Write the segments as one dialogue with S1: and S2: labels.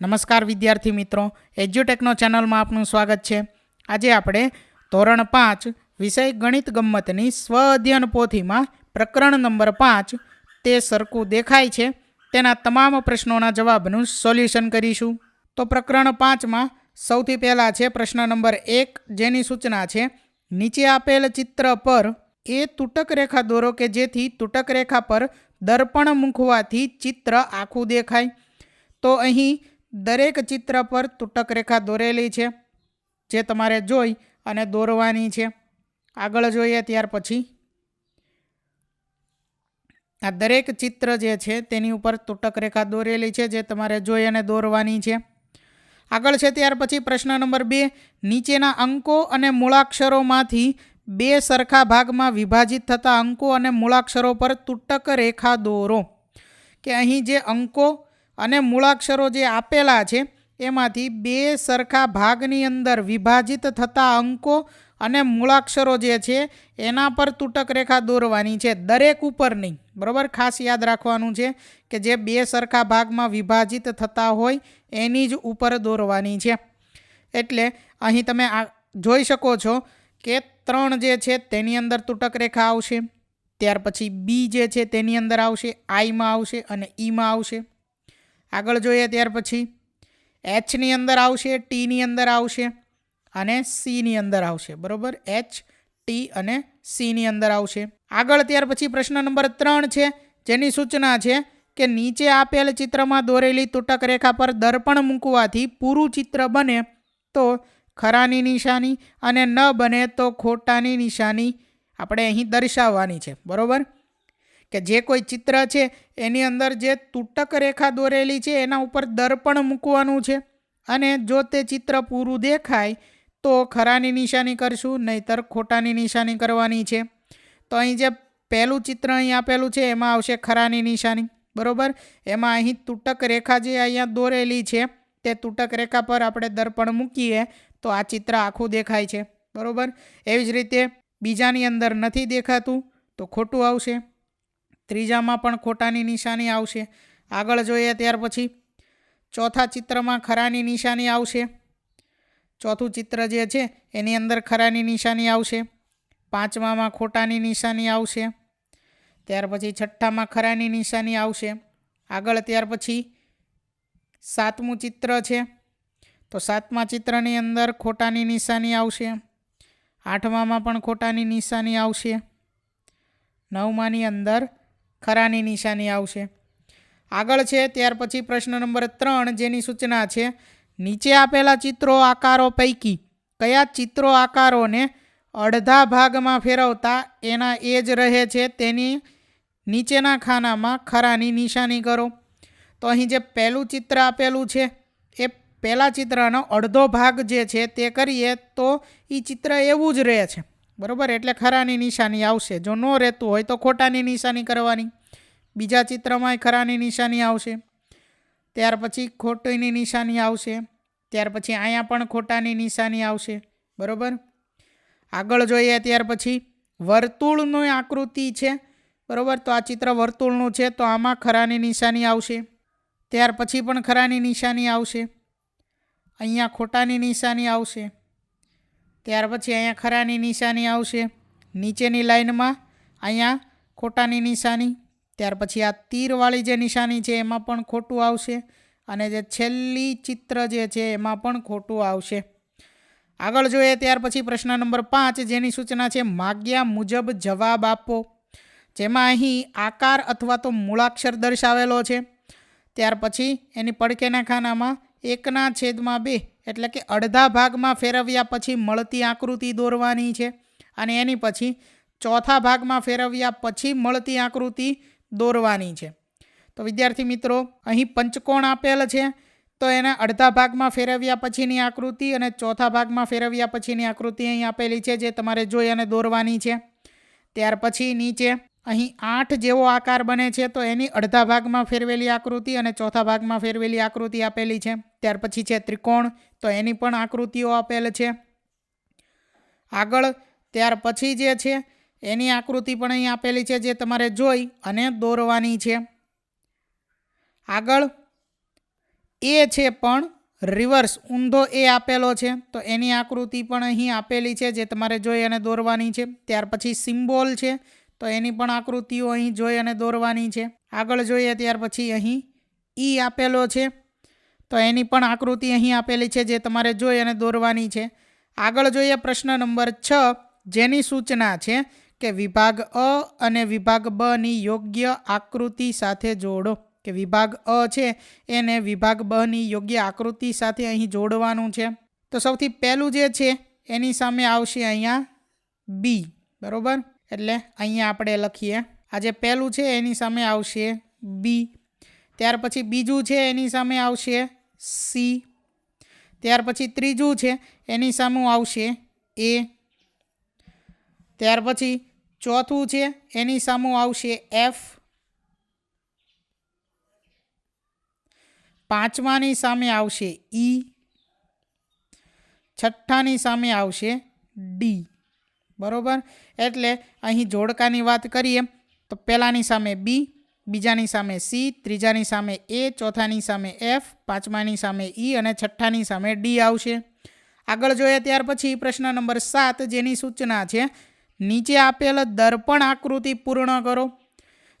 S1: નમસ્કાર વિદ્યાર્થી મિત્રો, એજ્યુટેકનો ચેનલમાં આપનું સ્વાગત છે. આજે આપણે ધોરણ પાંચ, વિષય ગણિત ગમ્મતની સ્વ અધ્યયન પોથીમાં પ્રકરણ નંબર પાંચ, તે સરખું દેખાય છે. તેના તમામ પ્રશ્નોના જવાબનું સોલ્યુશન કરીશું. તો પ્રકરણ પાંચમાં સૌથી પહેલાં છે પ્રશ્ન નંબર એક, જેની સૂચના છે, નીચે આપેલ ચિત્ર પર એ તૂટક રેખા દોરો કે જેથી તૂટક રેખા પર દર્પણ મૂકવાથી ચિત્ર આખું દેખાય. તો અહીં દરેક ચિત્ર પર તૂટક રેખા દોરેલી છે, જે તમારે જોઈ અને દોરવાની છે. આગળ જોઈએ ત્યાર પછી. આ દરેક ચિત્ર જે છે, તેની ઉપર તૂટક રેખા દોરેલી છે, જે તમારે જોઈ અને દોરવાની છે. આગળ છે ત્યાર પછી પ્રશ્ન નંબર બે, નીચેના અંકો અને મૂળાક્ષરોમાંથી બે સરખા ભાગમાં વિભાજિત થતા અંકો અને મૂળાક્ષરો પર તૂટક રેખા દોરો. કે અહીં જે અંકો અને મૂળાક્ષરો જે આપેલા છે, એમાંથી બે સરખા ભાગની અંદર વિભાજિત થતા અંકો અને મૂળાક્ષરો જે છે, એના પર તૂટક રેખા દોરવાની છે, દરેક ઉપર નહીં બરાબર? ખાસ યાદ રાખવાનું છે કે જે બે સરખા ભાગમાં વિભાજિત થતા હોય, એની જ ઉપર દોરવાની છે. એટલે અહીં તમે આ જોઈ શકો છો કે ત્રણ જે છે, તેની અંદર તૂટક રેખા આવશે. ત્યાર પછી બી જે છે, તેની અંદર આવશે, આઈમાં આવશે અને ઈમાં આવશે. આગળ જોઈએ ત્યાર પછી. એચની અંદર આવશે ટીની અંદર આવશે અને સીની અંદર આવશે. બરાબર? એચ ટી અને સીની અંદર આવશે. આગળ ત્યાર પછી પ્રશ્ન નંબર ત્રણ છે, જેની સૂચના છે કે નીચે આપેલ ચિત્રમાં દોરેલી તૂટક રેખા પર દર્પણ મૂકવાથી પૂરું ચિત્ર બને તો ખરાની નિશાની અને ન બને તો ખોટાની નિશાની આપણે અહીં દર્શાવવાની છે. બરાબર? કે જે કોઈ ચિત્ર છે, એની અંદર જે તૂટક રેખા દોરેલી છે, એના ઉપર દર્પણ મૂકવાનું છે. અને જો તે ચિત્ર પૂરું દેખાય, તો ખરાની નિશાની કરશું, નહીતર ખોટાની નિશાની કરવાની છે. તો અહીં જે પહેલું ચિત્ર અહીં આપેલું છે, એમાં આવશે ખરાની નિશાની. બરાબર? એમાં અહીં તૂટક રેખા જે અહીંયા દોરેલી છે, તે તૂટક રેખા પર આપણે દર્પણ મૂકીએ, તો આ ચિત્ર આખું દેખાય છે. બરાબર? એવી જ રીતે બીજાની અંદર નથી દેખાતું, તો ખોટું આવશે. ત્રીજામાં પણ ખોટાની નિશાની આવશે. આગળ જોઈએ ત્યાર પછી ચોથા ચિત્રમાં ખરાની નિશાની આવશે. ચોથું ચિત્ર જે છે એની અંદર ખરાની નિશાની આવશે. પાંચમામાં ખોટાની નિશાની આવશે. ત્યાર પછી છઠ્ઠામાં ખરાની નિશાની આવશે. આગળ ત્યાર પછી સાતમું ચિત્ર છે. તો સાતમા ચિત્રની અંદર ખોટાની નિશાની આવશે. આઠમામાં પણ ખોટાની નિશાની આવશે. નવમાની અંદર ખરાની નિશાની આવશે. આગળ છે, ત્યાર પછી પ્રશ્ન નંબર ત્રણ જેની સૂચના છે, નીચે આપેલા ચિત્રો આકારો પૈકી કયા ચિત્રો આકારોને અડધા ભાગમાં ફેરવતા એના એ જ રહે છે, તેની નીચેના ખાનામાં ખરાની નિશાની કરો. તો અહીં જે પહેલું ચિત્ર આપેલું છે, એ પહેલાં ચિત્રનો અડધો ભાગ જે છે તે કરીએ તો એ ચિત્ર એવું જ રહે છે. બરાબર? એટલે ખરાની નિશાની આવશે. જો ન રહેતું હોય તો ખોટાની નિશાની કરવાની. બીજા ચિત્રમાંય ખરાની નિશાની આવશે. ત્યાર પછી ખોટીની નિશાની આવશે. ત્યાર પછી અહીંયા પણ ખોટાની નિશાની આવશે. બરાબર? આગળ જોઈએ ત્યાર પછી વર્તુળની આકૃતિ છે. બરાબર? તો આ ચિત્ર વર્તુળનું છે, તો આમાં ખરાની નિશાની આવશે. ત્યાર પછી પણ ખરાની નિશાની આવશે. અહીંયા ખોટાની નિશાની આવશે. ત્યાર પછી અહીંયા ખરાની નિશાની આવશે. નીચેની લાઈનમાં અહીંયા ખોટાની નિશાની. ત્યાર પછી આ તીરવાળી જે નિશાની છે એમાં પણ ખોટું આવશે અને જે છેલ્લી ચિત્ર જે છે એમાં પણ ખોટું આવશે. આગળ જોઈએ ત્યાર પછી પ્રશ્ન નંબર પાંચ જેની સૂચના છે માગ્યા મુજબ જવાબ આપો. જેમાં અહીં આકાર અથવા તો મૂળાક્ષર દર્શાવેલો છે. ત્યાર પછી એની પડકેના ખાનામાં એકના છેદમાં બે એટલે કે અડધા ભાગમાં ફેરવ્યા પછી મળતી આકૃતિ દોરવાની છે. અને એની પછી ચોથા ભાગમાં ફેરવ્યા પછી મળતી આકૃતિ દોરવાની છે. તો વિદ્યાર્થી મિત્રો, અહીં પંચકોણ આપેલ છે. તો એના અડધા ભાગમાં ફેરવ્યા પછીની આકૃતિ અને ચોથા ભાગમાં ફેરવ્યા પછીની આકૃતિ અહીં આપેલી છે, જે તમારે જોઈ અને દોરવાની છે. ત્યાર પછી નીચે અહીં આઠ જેવો આકાર બને છે તો એની અડધા ભાગમાં ફેરવેલી આકૃતિ અને ચોથા ભાગમાં ફેરવેલી આકૃતિ આપેલી છે. ત્યાર પછી છે ત્રિકોણ, તો એની પણ આકૃતિઓ આપેલ છે. આગળ, ત્યાર પછી જે છે, એની આકૃતિ પણ અહીં આપેલી છે જે તમારે જોઈ અને દોરવાની છે. આગળ, એ છે પણ રિવર્સ ઊંધો એ આપેલો છે, તો એની આકૃતિ પણ અહીં આપેલી છે જે તમારે જોઈ અને દોરવાની છે. ત્યાર પછી સિમ્બોલ છે તો એની પણ આકૃતિઓ અહીં જોઈ અને દોરવાની છે. આગળ જોઈએ ત્યાર પછી અહીં ઈ આપેલો છે. તો એની પણ આકૃતિ અહીં આપેલી છે જે તમારે જોઈ અને દોરવાની છે. આગળ જોઈએ પ્રશ્ન નંબર છ, જેની સૂચના છે કે વિભાગ અ અને વિભાગ બની યોગ્ય આકૃતિ સાથે જોડો. કે વિભાગ અ છે એને વિભાગ બની યોગ્ય આકૃતિ સાથે અહીં જોડવાનું છે. તો સૌથી પહેલું જે છે એની સામે આવશે અહીંયા બી, બરોબર? એટલે અહીંયા આપણે લખીએ. આ જે પહેલું છે એની સામે આવશે બી. ત્યાર પછી બીજું છે એની સામે આવશે સી. ત્યાર પછી ત્રીજું છે એની સામે આવશે એ. ત્યાર પછી ચોથું છે એની સામે આવશે એફ. પાંચમાની સામે આવશે ઈ. છઠ્ઠાની સામે આવશે ડી. બરોબર? એટલે અહીં જોડકાની વાત કરીએ, તો પહેલાંની સામે બી બીજાની સામે સી ત્રીજાની સામે એ ચોથાની સામે એફ પાંચમાની સામે ઈ અને છઠ્ઠાની સામે ડી આવશે. આગળ જોઈએ ત્યાર પછી પ્રશ્ન નંબર સાત, જેની સૂચના છે, નીચે આપેલ દર્પણ આકૃતિ પૂર્ણ કરો.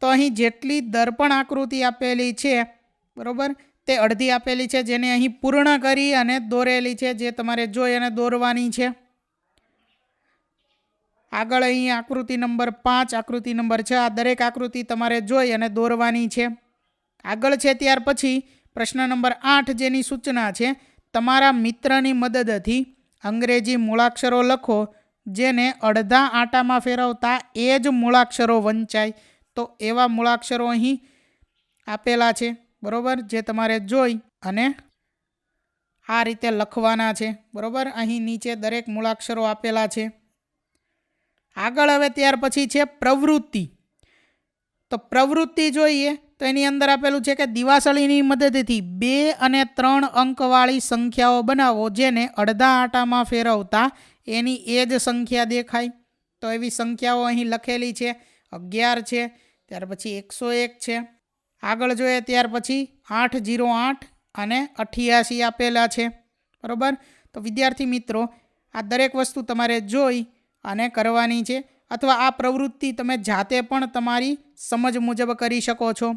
S1: તો અહીં જેટલી દર્પણ આકૃતિ આપેલી છે, બરાબર? તે અડધી આપેલી છે, જેને અહીં પૂર્ણ કરી અને દોરેલી છે, જે તમારે જોઈ અને દોરવાની છે. આગળ અહીં આકૃતિ નંબર પાંચ, આકૃતિ નંબર છ, આ દરેક આકૃતિ તમારે જોઈ અને દોરવાની છે. આગળ છે ત્યાર પછી પ્રશ્ન નંબર આઠ જેની સૂચના છે, તમારા મિત્રની મદદથી અંગ્રેજી મૂળાક્ષરો લખો, જેને અડધા આટામાં ફેરવતા એ જ મૂળાક્ષરો વંચાય. તો એવા મૂળાક્ષરો અહીં આપેલા છે, બરાબર? જે તમારે જોઈ અને આ રીતે લખવાના છે, બરાબર? અહીં નીચે દરેક મૂળાક્ષરો આપેલા છે. આગળ હવે ત્યાર પછી છે પ્રવૃત્તિ. તો પ્રવૃત્તિ જોઈએ તો એની અંદર આપેલું છે કે દિવાસળીની મદદથી બે અને ત્રણ અંકવાળી સંખ્યાઓ બનાવો જેને અડધા આટામાં ફેરવતા એની એ જ સંખ્યા દેખાય. તો એવી સંખ્યાઓ અહીં લખેલી છે. અગિયાર છે, ત્યાર પછી એકસો એક છે. આગળ જોઈએ ત્યાર પછી આઠ જીરો આઠ અને અઠ્યાસી આપેલા છે. બરાબર? તો વિદ્યાર્થી મિત્રો, આ દરેક વસ્તુ તમારે જોઈ અને કરવાની છે. અથવા આ પ્રવૃત્તિ તમે જાતે પણ તમારી સમજ મુજબ કરી શકો છો.